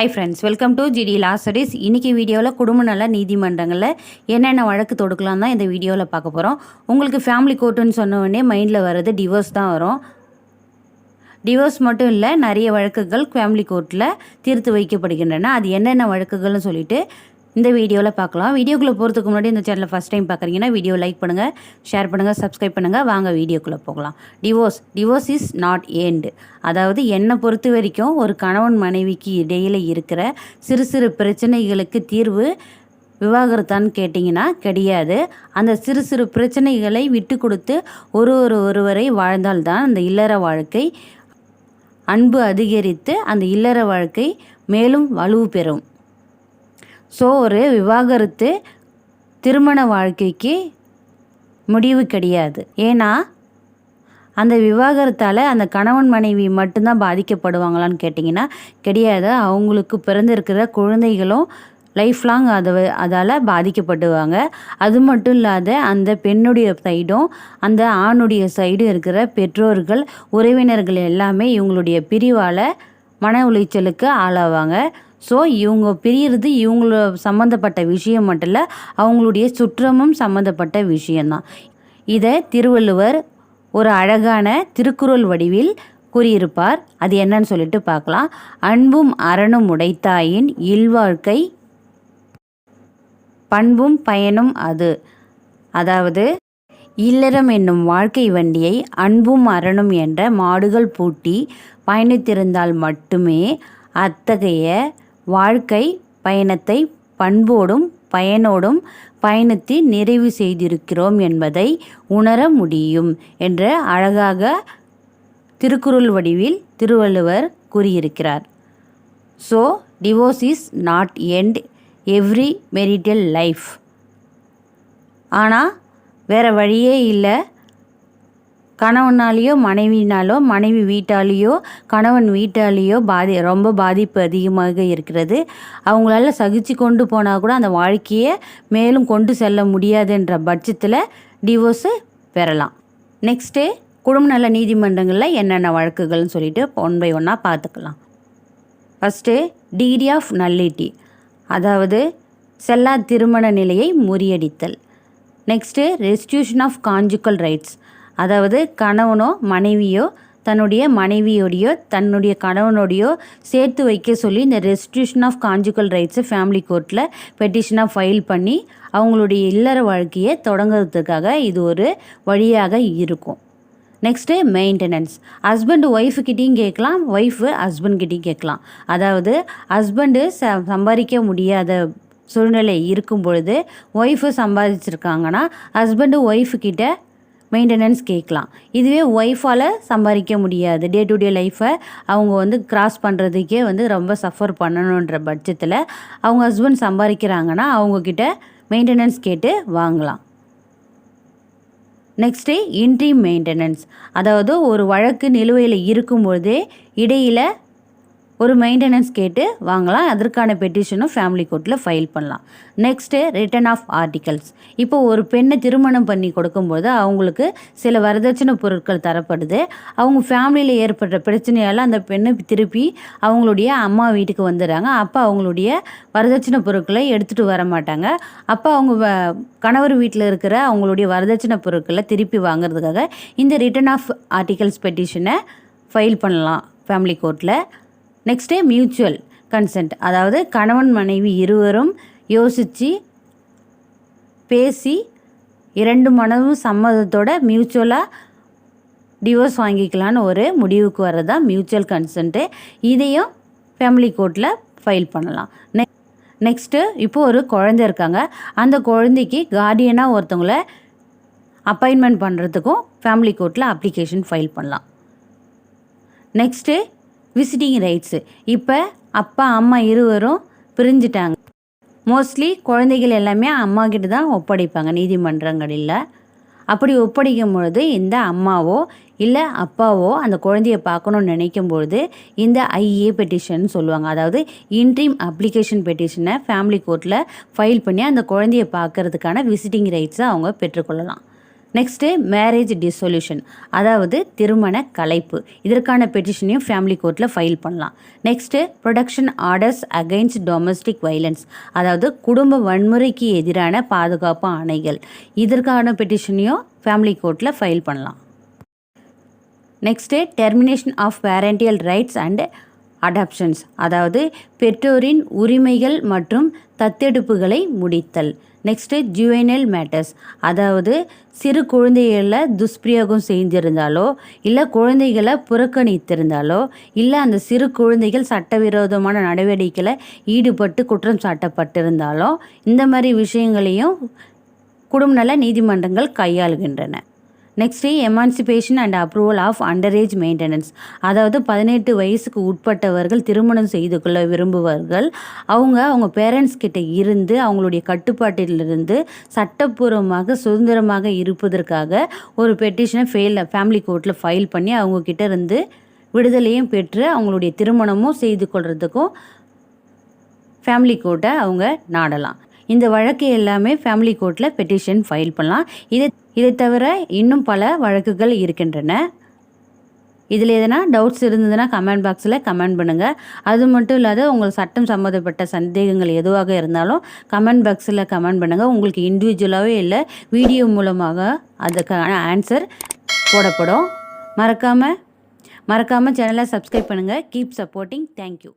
Hi friends welcome to GD law studies இன்றைக்கி வீடியோவில் குடும்ப நல நீதிமன்றங்களில் என்னென்ன வழக்கு தொடுக்கலாம் தான் இந்த வீடியோவில் பார்க்க போகிறோம் உங்களுக்கு ஃபேமிலி கோர்ட்டுன்னு சொன்ன உடனே மைண்டில் வர்றது டிவோர்ஸ் தான் வரும். டிவோர்ஸ் மட்டும் இல்லை நிறைய வழக்குகள் ஃபேமிலி கோர்ட்டில் தீர்த்து வைக்கப்படுகின்றன. அது என்னென்ன வழக்குகள்னு சொல்லிட்டு இந்த வீடியோவில் பார்க்கலாம். வீடியோக்குள்ளே போகிறதுக்கு முன்னாடி இந்த சேனலை ஃபஸ்ட் டைம் பார்க்குறீங்கன்னா வீடியோ லைக் பண்ணுங்கள் ஷேர் பண்ணுங்கள் சப்ஸ்கிரைப் பண்ணுங்கள் வாங்க வீடியோக்குள்ளே போகலாம். Divorce divorce is not end அதாவது என்னை பொறுத்த வரைக்கும் ஒரு கணவன் மனைவிக்கு இடையில் இருக்கிற சிறு சிறு பிரச்சனைகளுக்கு தீர்வு விவாகரத்தான்னு கேட்டிங்கன்னா கிடையாது. அந்த சிறு சிறு பிரச்சனைகளை விட்டு கொடுத்து ஒரு ஒரு ஒருவரை வாழ்ந்தால்தான் அந்த இல்லற வாழ்க்கை அன்பு அதிகரித்து அந்த இல்லற வாழ்க்கை மேலும் வலுவு பெறும். ஸோ ஒரு விவாகரத்து திருமண வாழ்க்கைக்கு முடிவு கிடையாது. ஏன்னா அந்த விவாகரத்தால் அந்த கணவன் மனைவி மட்டும்தான் பாதிக்கப்படுவாங்களான்னு கேட்டிங்கன்னா கிடையாது. அவங்களுக்கு பிறந்திருக்கிற குழந்தைகளும் லைஃப் லாங் அதை அதால் பாதிக்கப்படுவாங்க. அது மட்டும் இல்லாத அந்த பெண்ணுடைய சைடும் அந்த ஆணுடைய சைடும் இருக்கிற பெற்றோர்கள் உறவினர்கள் எல்லாமே இவங்களுடைய பிரிவால் மன உளைச்சலுக்கு ஆளாவாங்க. ஸோ இவங்க பிரியறது இவங்கள சம்மந்தப்பட்ட விஷயம் மட்டும் இல்லை அவங்களுடைய சுற்றமும் சம்மந்தப்பட்ட விஷயந்தான் இதை திருவள்ளுவர் ஒரு அழகான திருக்குறள் வடிவில் கூறியிருப்பார். அது என்னன்னு சொல்லிட்டு பார்க்கலாம். அன்பும் அறனும் உடைத்தாயின் இல்வாழ்க்கை பண்பும் பயனும் அது. அதாவது இல்லறம் என்னும் வாழ்க்கை வண்டியை அன்பும் அறனும் என்ற மாடுகள் பூட்டி பயணித்திருந்தால் மட்டுமே அத்தகைய வாழ்க்கை பயணத்தை பண்போடும் பயனோடும் பயணத்தை நிறைவு செய்திருக்கிறோம் என்பதை உணர முடியும் என்ற அழகாக திருக்குறள் வடிவில் திருவள்ளுவர் கூறியிருக்கிறார். So divorce is not end every marital life ஆனால் வேறு வழியே இல்லை. கணவனாலேயோ மனைவினாலோ மனைவி வீட்டாலேயோ கணவன் வீட்டாலேயோ பாதி ரொம்ப பாதிப்பு அதிகமாக இருக்கிறது. அவங்களால சகிச்சு கொண்டு போனால் கூட அந்த வாழ்க்கையை மேலும் கொண்டு செல்ல முடியாதுன்ற பட்சத்தில் டிவோர்ஸு பெறலாம். நெக்ஸ்ட்டு குடும்ப நல நீதிமன்றங்களில் என்னென்ன வழக்குகள்னு சொல்லிட்டு ஒன் பை ஒன்னாக பார்த்துக்கலாம் ஃபஸ்ட்டு டிகிரி ஆஃப் நல்லிட்டி அதாவது செல்லா திருமண நிலையை முறியடித்தல். Next restitution of conjugal rights அதாவது கணவனோ மனைவியோ தன்னுடைய மனைவியோடையோ தன்னுடைய கணவனோடையோ சேர்த்து வைக்க சொல்லி இந்த ரெஸ்டியூஷன் ஆஃப் கான்ஜுக்கல் ரைட்ஸை ஃபேமிலி கோர்ட்டில் பெட்டிஷனாக ஃபைல் பண்ணி அவங்களுடைய இல்லற வாழ்க்கையை தொடங்குறதுக்காக இது ஒரு வழியாக இருக்கும். நெக்ஸ்ட்டு மெயின்டெனன்ஸ் ஹஸ்பண்டு ஒய்ஃபுக்கிட்டையும் கேட்கலாம் ஒய்ஃபு ஹஸ்பண்ட்கிட்டையும் கேட்கலாம். அதாவது ஹஸ்பண்டு ச சம்பாதிக்க முடியாத சூழ்நிலை இருக்கும் பொழுது ஒய்ஃபு சம்பாதிச்சிருக்காங்கன்னா ஹஸ்பண்டு ஒய்ஃபுக்கிட்ட மெயின்டெனன்ஸ் கேட்கலாம். இதுவே ஒய்ஃபால் சம்பாதிக்க முடியாது. டே டு டே லைஃப்பை அவங்க வந்து கிராஸ் பண்ணுறதுக்கே வந்து ரொம்ப சஃபர் பண்ணணுன்ற பட்சத்தில் அவங்க ஹஸ்பண்ட் சம்பாதிக்கிறாங்கன்னா அவங்கக்கிட்ட மெயின்டெனன்ஸ் கேட்டு வாங்கலாம். நெக்ஸ்ட்டு இன்ட்ரீம் மெயின்டெனன்ஸ் அதாவது ஒரு வழக்கு நிலுவையில் இருக்கும்பொழுதே இடையில் ஒரு மெயின்டெனன்ஸ் கேட்டு வாங்கலாம். அதற்கான பெட்டிஷனும் ஃபேமிலி கோர்ட்டில் ஃபைல் பண்ணலாம். நெக்ஸ்ட்டு ரிட்டர்ன் ஆஃப் ஆர்டிகல்ஸ் இப்போ ஒரு பெண்ணை திருமணம் பண்ணி கொடுக்கும்போது அவங்களுக்கு சில வரதட்சணை பொருட்கள் தரப்படுது. அவங்க ஃபேமிலியில் ஏற்படுற பிரச்சனையால் அந்த பெண்ணை திருப்பி அவங்களுடைய அம்மா வீட்டுக்கு வந்துடுறாங்க. அப்போ அவங்களுடைய வரதட்சணை பொருட்களை எடுத்துகிட்டு வர மாட்டாங்க. அப்போ அவங்க கணவர் வீட்டில் இருக்கிற அவங்களுடைய வரதட்சணை பொருட்களை திருப்பி வாங்குறதுக்காக இந்த ரிட்டர்ன் ஆஃப் ஆர்டிகல்ஸ் பெட்டிஷனை ஃபைல் பண்ணலாம் ஃபேமிலி கோர்ட்டில் நெக்ஸ்ட்டு மியூச்சுவல் கன்சென்ட் அதாவது கணவன் மனைவி இருவரும் யோசித்து பேசி இரண்டு மனதும் சம்மதத்தோட மியூச்சுவலாக டிவோர்ஸ் வாங்கிக்கலான்னு ஒரு முடிவுக்கு வர்றது தான் மியூச்சுவல் கன்சென்ட்டு இதையும் ஃபேமிலி கோர்ட்டில் ஃபைல் பண்ணலாம். நெ நெக்ஸ்ட்டு இப்போது ஒரு குழந்தை இருக்காங்க. அந்த குழந்தைக்கு கார்டியனாக ஒருத்தவங்கள அப்பாயின்மெண்ட் பண்ணுறதுக்கும் ஃபேமிலி கோர்ட்டில் அப்ளிகேஷன் ஃபைல் பண்ணலாம். நெக்ஸ்ட்டு விசிட்டிங் ரைட்ஸு இப்போ அப்பா அம்மா இருவரும் பிரிஞ்சிட்டாங்க. மோஸ்ட்லி குழந்தைகள் எல்லாமே அம்மா கிட்ட தான் ஒப்படைப்பாங்க நீதிமன்றங்களில். அப்படி ஒப்படைக்கும் பொழுது இந்த அம்மாவோ இல்லை அப்பாவோ அந்த குழந்தைய பார்க்கணுன்னு நினைக்கும் பொழுது இந்த ஐஏ பெட்டிஷன் சொல்லுவாங்க. அதாவது இன்ட்ரீம் அப்ளிகேஷன் பெட்டிஷனை ஃபேமிலி கோர்ட்டில் ஃபைல் பண்ணி அந்த குழந்தைய பார்க்கறதுக்கான விசிட்டிங் ரைட்ஸை அவங்க பெற்றுக்கொள்ளலாம். நெக்ஸ்ட்டு மேரேஜ் டிசொல்யூஷன் அதாவது திருமண கலைப்பு. இதற்கான பெட்டிஷனையும் ஃபேமிலி கோர்ட்டில் ஃபைல் பண்ணலாம். Next protection orders against domestic violence அதாவது குடும்ப வன்முறைக்கு எதிரான பாதுகாப்பு ஆணைகள். இதற்கான பெட்டிஷனையும் ஃபேமிலி கோர்ட்டில் ஃபைல் பண்ணலாம். Next termination of parental rights and adoptions அதாவது பெற்றோரின் உரிமைகள் மற்றும் தத்தெடுப்புகளை முடித்தல். நெக்ஸ்ட்டு ஜுவைனல் மேட்டர்ஸ் அதாவது சிறு குழந்தைகளை துஷ்பிரயோகம் செய்திருந்தாலோ இல்லை குழந்தைகளை புறக்கணித்திருந்தாலோ இல்லை அந்த சிறு குழந்தைகள் சட்டவிரோதமான நடவடிக்கையில் ஈடுபட்டு குற்றம் சாட்டப்பட்டிருந்தாலோ இந்த மாதிரி விஷயங்களையும் குடும்ப நல நீதிமன்றங்கள் கையாளுகின்றன. Next emancipation and approval of underage maintenance அதாவது பதினெட்டு வயசுக்கு உட்பட்டவர்கள் திருமணம் செய்து கொள்ள விரும்புவார்கள். அவங்க அவங்க பேரண்ட்ஸ் கிட்ட இருந்து அவங்களுடைய கட்டுப்பாட்டிலிருந்து சட்டப்பூர்வமாக சுதந்திரமாக இருப்பதற்காக ஒரு பெட்டிஷனை ஃபெயில் ஃபேமிலி கோர்ட்டில் ஃபைல் பண்ணி அவங்கக்கிட்ட இருந்து விடுதலையும் பெற்று அவங்களுடைய திருமணமும் செய்து கொள்றதுக்கும் ஃபேமிலி கோர்ட்டை அவங்க நாடலாம். இந்த வழக்கு எல்லாமே ஃபேமிலி கோர்ட்டில் பெட்டிஷன் ஃபைல் பண்ணலாம். இதை இதை தவிர இன்னும் பல வழக்குகள் இருக்கின்றன. இதில் எதனா டவுட்ஸ் இருந்ததுன்னா கமெண்ட் பாக்ஸில் கமெண்ட் பண்ணுங்கள் அது மட்டும் இல்லாத உங்கள் சட்டம் சம்மந்தப்பட்ட சந்தேகங்கள் எதுவாக இருந்தாலும் கமெண்ட் பாக்ஸில் கமெண்ட் பண்ணுங்கள் உங்களுக்கு இண்டிவிஜுவலாகவே இல்லை வீடியோ மூலமாக அதுக்கான ஆன்சர் போடப்படும். மறக்காமல் மறக்காமல் சேனலை சப்ஸ்கிரைப் பண்ணுங்கள் கீப் சப்போர்ட்டிங் தேங்க்யூ